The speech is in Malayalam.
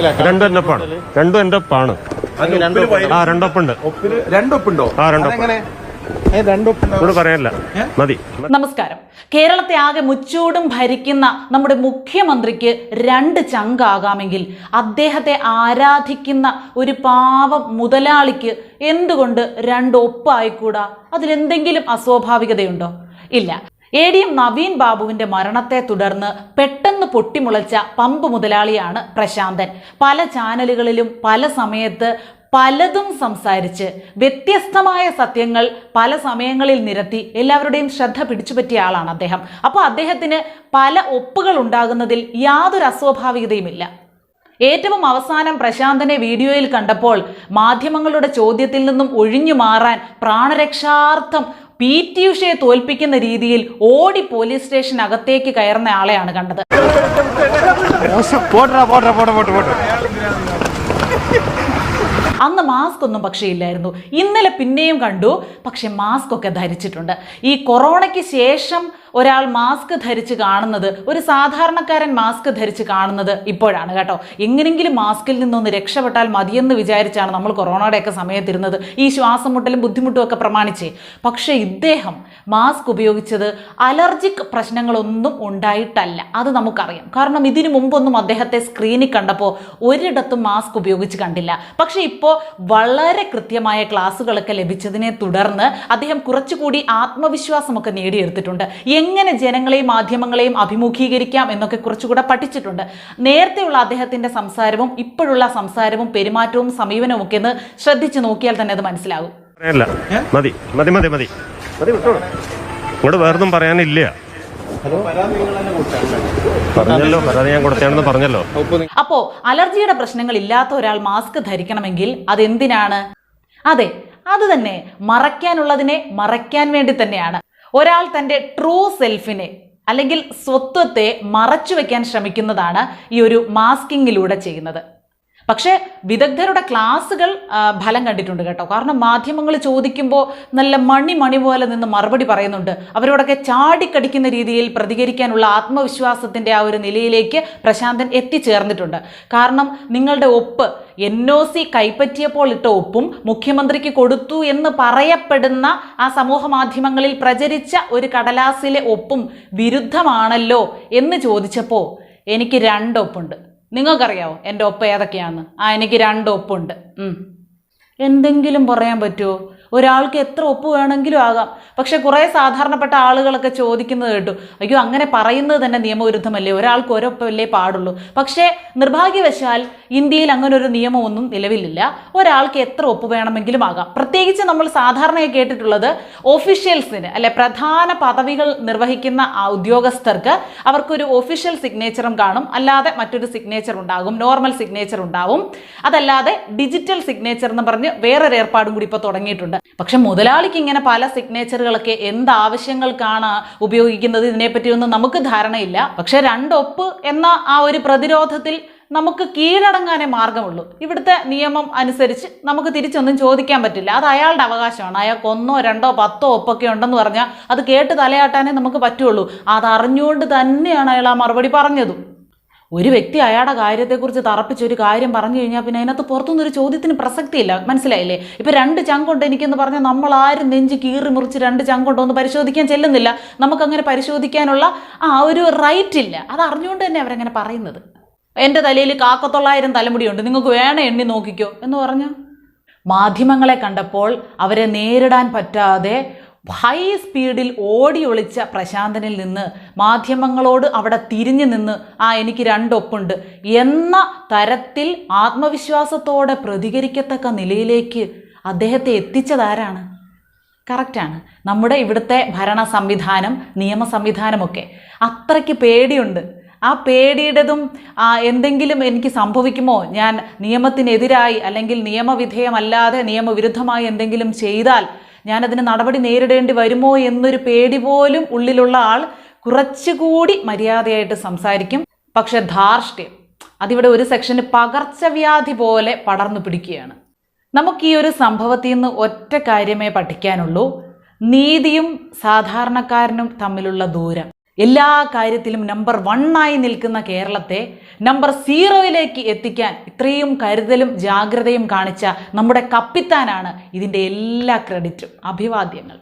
രണ്ടും എന്റെ ഒപ്പാണ്. രണ്ടും എന്റെ ഒപ്പാണ്. ആ രണ്ടൊപ്പുണ്ട്. രണ്ടൊപ്പുണ്ടോ? ആ, രണ്ടൊപ്പം. ഇവിടെ പറയാനില്ല മതി. നമസ്കാരം. കേരളത്തെ ആകെ മുച്ചൂടും ഭരിക്കുന്ന നമ്മുടെ മുഖ്യമന്ത്രിക്ക് രണ്ട് ചങ്കാകാമെങ്കിൽ അദ്ദേഹത്തെ ആരാധിക്കുന്ന ഒരു പാവം മുതലാളിക്ക് എന്തുകൊണ്ട് രണ്ടൊപ്പായിക്കൂടാ അതിലെന്തെങ്കിലും അസ്വാഭാവികതയുണ്ടോ? ഇല്ല. എ ഡി എം നവീൻ ബാബുവിന്റെ മരണത്തെ തുടർന്ന് പെട്ടെന്ന് പൊട്ടിമുളച്ച പമ്പ് മുതലാളിയാണ് പ്രശാന്തൻ. പല ചാനലുകളിലും പല സമയത്ത് പലതും സംസാരിച്ച് വ്യത്യസ്തമായ സത്യങ്ങൾ പല സമയങ്ങളിൽ നിരത്തി എല്ലാവരുടെയും ശ്രദ്ധ പിടിച്ചുപറ്റിയ ആളാണ് അദ്ദേഹം. അപ്പോൾ അദ്ദേഹത്തിന് പല ഒപ്പുകൾ ഉണ്ടാകുന്നതിൽ യാതൊരു അസ്വാഭാവികതയുമില്ല. ഏറ്റവും അവസാനം പ്രശാന്തനെ വീഡിയോയിൽ കണ്ടപ്പോൾ മാധ്യമങ്ങളുടെ ചോദ്യത്തിൽ നിന്നും ഒഴിഞ്ഞു മാറാൻ പ്രാണരക്ഷാർത്ഥം പി ടി ഉഷയെ തോൽപ്പിക്കുന്ന രീതിയിൽ ഓടി പോലീസ് സ്റ്റേഷൻ അകത്തേക്ക് കയറുന്ന ആളെയാണ് കണ്ടത്. അന്ന് മാസ്ക് ഒന്നും പക്ഷേ ഇല്ലായിരുന്നു. ഇന്നലെ പിന്നെയും കണ്ടു. പക്ഷെ മാസ്ക് ഒക്കെ ധരിച്ചിട്ടുണ്ട്. ഈ കൊറോണയ്ക്ക് ശേഷം ഒരാൾ മാസ്ക് ധരിച്ച് കാണുന്നത് ഒരു സാധാരണക്കാരൻ മാസ്ക് ധരിച്ച് കാണുന്നത് ഇപ്പോഴാണ് കേട്ടോ. എങ്ങനെങ്കിലും മാസ്കിൽ നിന്നൊന്ന് രക്ഷപ്പെട്ടാൽ മതിയെന്ന് വിചാരിച്ചാണ് നമ്മൾ കൊറോണയുടെയൊക്കെ സമയത്തിരുന്നത്. ഈ ശ്വാസം മുട്ടലും ബുദ്ധിമുട്ടും ഒക്കെ പ്രമാണിച്ചേ. പക്ഷേ ഇദ്ദേഹം മാസ്ക് ഉപയോഗിച്ചത് അലർജിക് പ്രശ്നങ്ങളൊന്നും ഉണ്ടായിട്ടല്ല. അത് നമുക്കറിയാം. കാരണം ഇതിനു മുമ്പൊന്നും അദ്ദേഹത്തെ സ്ക്രീനിൽ കണ്ടപ്പോൾ ഒരിടത്തും മാസ്ക് ഉപയോഗിച്ച് കണ്ടില്ല. പക്ഷേ ഇപ്പോൾ വളരെ കൃത്യമായ ക്ലാസ്സുകളൊക്കെ ലഭിച്ചതിനെ തുടർന്ന് അദ്ദേഹം കുറച്ചുകൂടി ആത്മവിശ്വാസമൊക്കെ നേടിയെടുത്തിട്ടുണ്ട്. എങ്ങനെ ജനങ്ങളെയും മാധ്യമങ്ങളെയും അഭിമുഖീകരിക്കാം എന്നൊക്കെ കുറച്ചുകൂടെ പഠിച്ചിട്ടുണ്ട്. നേരത്തെയുള്ള അദ്ദേഹത്തിന്റെ സംസാരവും ഇപ്പോഴുള്ള സംസാരവും പെരുമാറ്റവും സമീപനവും ഒക്കെ എന്ന് ശ്രദ്ധിച്ചു നോക്കിയാൽ തന്നെ അത് മനസ്സിലാകും. മതി മതി മതി മതി. വേറൊന്നും പറയാനില്ല. പറഞ്ഞല്ലോ പരാതി ഞാൻ പറഞ്ഞല്ലോ. അപ്പോ അലർജിയുടെ പ്രശ്നങ്ങൾ ഇല്ലാത്ത ഒരാൾ മാസ്ക് ധരിക്കണമെങ്കിൽ അതെന്തിനാണ്? അതെ അത് തന്നെ മറയ്ക്കാനുള്ളതിനെ മറയ്ക്കാൻ വേണ്ടി തന്നെയാണ്. ഒരാൾ തന്റെ ട്രൂ സെൽഫിനെ അല്ലെങ്കിൽ സ്വത്വത്തെ മറച്ചു വെക്കാൻ ശ്രമിക്കുന്നതാണ് ഈ ഒരു മാസ്കിങ്ങിലൂടെ ചെയ്യുന്നത്. പക്ഷേ വിദഗ്ധരുടെ ക്ലാസ്സുകൾ ഫലം കണ്ടിട്ടുണ്ട് കേട്ടോ. കാരണം മാധ്യമങ്ങൾ ചോദിക്കുമ്പോൾ നല്ല മണി മണി പോലെ നിന്ന് മറുപടി പറയുന്നുണ്ട്. അവരോടൊക്കെ ചാടിക്കടിക്കുന്ന രീതിയിൽ പ്രതികരിക്കാനുള്ള ആത്മവിശ്വാസത്തിന്റെ ആ ഒരു നിലയിലേക്ക് പ്രശാന്തൻ എത്തിച്ചേർന്നിട്ടുണ്ട്. കാരണം നിങ്ങളുടെ ഒപ്പ് എൻ ഒ സി കൈപ്പറ്റിയപ്പോൾ ഇട്ട ഒപ്പും മുഖ്യമന്ത്രിക്ക് കൊടുത്തു എന്ന് പറയപ്പെടുന്ന ആ സമൂഹ മാധ്യമങ്ങളിൽ പ്രചരിച്ച ഒരു കടലാസിലെ ഒപ്പും വിരുദ്ധമാണല്ലോ എന്ന് ചോദിച്ചപ്പോൾ എനിക്ക് രണ്ടൊപ്പുണ്ട്. നിങ്ങൾക്കറിയാവോ എന്റെ ഒപ്പ് ഏതൊക്കെയാണെന്ന് ആ എനിക്ക് രണ്ട് ഒപ്പുണ്ട്. എന്തെങ്കിലും പറയാൻ പറ്റുമോ ഒരാൾക്ക് എത്ര ഒപ്പ് വേണമെങ്കിലും ആകാം. പക്ഷെ കുറേ സാധാരണപ്പെട്ട ആളുകളൊക്കെ ചോദിക്കുന്നത് കേട്ടു അയ്യോ അങ്ങനെ പറയുന്നത് തന്നെ നിയമവിരുദ്ധമല്ലേ? ഒരാൾക്ക് ഒരൊപ്പമല്ലേ പാടുള്ളൂ? പക്ഷേ നിർഭാഗ്യവശാൽ ഇന്ത്യയിൽ അങ്ങനെ ഒരു നിയമമൊന്നും നിലവിലില്ല. ഒരാൾക്ക് എത്ര ഒപ്പ് വേണമെങ്കിലും ആകാം. പ്രത്യേകിച്ച് നമ്മൾ സാധാരണയായി കേട്ടിട്ടുള്ളത് ഒഫീഷ്യൽസിന് അല്ലെ പ്രധാന പദവികൾ നിർവഹിക്കുന്ന ആ ഉദ്യോഗസ്ഥർക്ക് അവർക്കൊരു ഒഫീഷ്യൽ സിഗ്നേച്ചറും കാണും. അല്ലാതെ മറ്റൊരു സിഗ്നേച്ചർ ഉണ്ടാകും നോർമൽ സിഗ്നേച്ചർ ഉണ്ടാവും. അതല്ലാതെ ഡിജിറ്റൽ സിഗ്നേച്ചർ എന്ന് പറഞ്ഞ് വേറൊരു ഏർപ്പാടും കൂടി ഇപ്പോൾ തുടങ്ങിയിട്ടുണ്ട്. പക്ഷെ മുതലാളിക്ക് ഇങ്ങനെ പല സിഗ്നേച്ചറുകളൊക്കെ എന്ത് ആവശ്യങ്ങൾക്കാണ് ഉപയോഗിക്കുന്നത്? ഇതിനെപ്പറ്റിയൊന്നും നമുക്ക് ധാരണയില്ല. പക്ഷെ രണ്ടൊപ്പ് എന്ന ആ ഒരു പ്രതിരോധത്തിൽ നമുക്ക് കീഴടങ്ങാനേ മാർഗമുള്ളൂ. ഇവിടുത്തെ നിയമം അനുസരിച്ച് നമുക്ക് തിരിച്ചൊന്നും ചോദിക്കാൻ പറ്റില്ല. അത് അയാളുടെ അവകാശമാണ്. അയാൾക്ക് ഒന്നോ രണ്ടോ പത്തോ ഒപ്പൊക്കെ ഉണ്ടെന്ന് പറഞ്ഞാൽ അത് കേട്ട് തലയാട്ടാനേ നമുക്ക് പറ്റുള്ളൂ. അതറിഞ്ഞുകൊണ്ട് തന്നെയാണ് അയാൾ ആ മറുപടി പറഞ്ഞതും. ഒരു വ്യക്തി അയാളുടെ കാര്യത്തെക്കുറിച്ച് തറപ്പിച്ച് ഒരു കാര്യം പറഞ്ഞു കഴിഞ്ഞാൽ പിന്നെ അതിനകത്ത് പുറത്തുനിന്ന് ഒരു ചോദ്യത്തിന് പ്രസക്തിയില്ല. മനസ്സിലായില്ലേ? ഇപ്പം രണ്ട് ചങ്കുണ്ട് എനിക്കെന്ന് പറഞ്ഞാൽ നമ്മൾ ആരും നെഞ്ച് കീറി മുറിച്ച് രണ്ട് ചങ്കുണ്ടോ ഒന്ന് പരിശോധിക്കാൻ ചെല്ലുന്നില്ല. നമുക്കങ്ങനെ പരിശോധിക്കാനുള്ള ആ ഒരു റൈറ്റ് ഇല്ല. അത് അറിഞ്ഞുകൊണ്ട് തന്നെ അവരങ്ങനെ പറയുന്നത്. എന്റെ തലയിൽ കാക്കത്തൊള്ളായിരം തലമുടിയുണ്ട്. നിങ്ങൾക്ക് വേണേ എണ്ണി നോക്കിക്കോ എന്ന് പറഞ്ഞു മാധ്യമങ്ങളെ കണ്ടപ്പോൾ അവരെ നേരിടാൻ പറ്റാതെ ഹൈ സ്പീഡിൽ ഓടി ഒളിച്ച പ്രശാന്തനിൽ നിന്ന് മാധ്യമങ്ങളോട് അവിടെ തിരിഞ്ഞു നിന്ന് ആ എനിക്ക് രണ്ടൊപ്പുണ്ട് എന്ന തരത്തിൽ ആത്മവിശ്വാസത്തോടെ പ്രതികരിക്കത്തക്ക നിലയിലേക്ക് അദ്ദേഹത്തെ എത്തിച്ചതാരാണ് കറക്റ്റാണ് നമ്മുടെ ഇവിടുത്തെ ഭരണ സംവിധാനം നിയമ സംവിധാനമൊക്കെ അത്രയ്ക്ക് പേടിയുണ്ട്. ആ പേടിയുടേതും എന്തെങ്കിലും എനിക്ക് സംഭവിക്കുമോ? ഞാൻ നിയമത്തിനെതിരായി അല്ലെങ്കിൽ നിയമവിധേയമല്ലാതെ നിയമവിരുദ്ധമായി എന്തെങ്കിലും ചെയ്താൽ ഞാനതിന് നടപടി നേരിടേണ്ടി വരുമോ എന്നൊരു പേടി പോലും ഉള്ളിലുള്ള ആൾ കുറച്ചുകൂടി മര്യാദയായിട്ട് സംസാരിക്കും. പക്ഷെ ധാർഷ്ട്യം. അതിവിടെ ഒരു സെക്ഷന് പകർച്ചവ്യാധി പോലെ പടർന്നു പിടിക്കുകയാണ്. നമുക്ക് ഈ ഒരു സംഭവത്തിൽ നിന്ന് ഒറ്റ കാര്യമേ പഠിക്കാനുള്ളൂ. നീതിയും സാധാരണക്കാരനും തമ്മിലുള്ള ദൂരം. എല്ലാ കാര്യത്തിലും നമ്പർ വണ്ണായി നിൽക്കുന്ന കേരളത്തെ നമ്പർ സീറോയിലേക്ക് എത്തിക്കാൻ ഇത്രയും കരുതലും ജാഗ്രതയും കാണിച്ച നമ്മുടെ കപ്പിത്താനാണ് ഇതിന്റെ എല്ലാ ക്രെഡിറ്റും അഭിവാദ്യങ്ങൾ.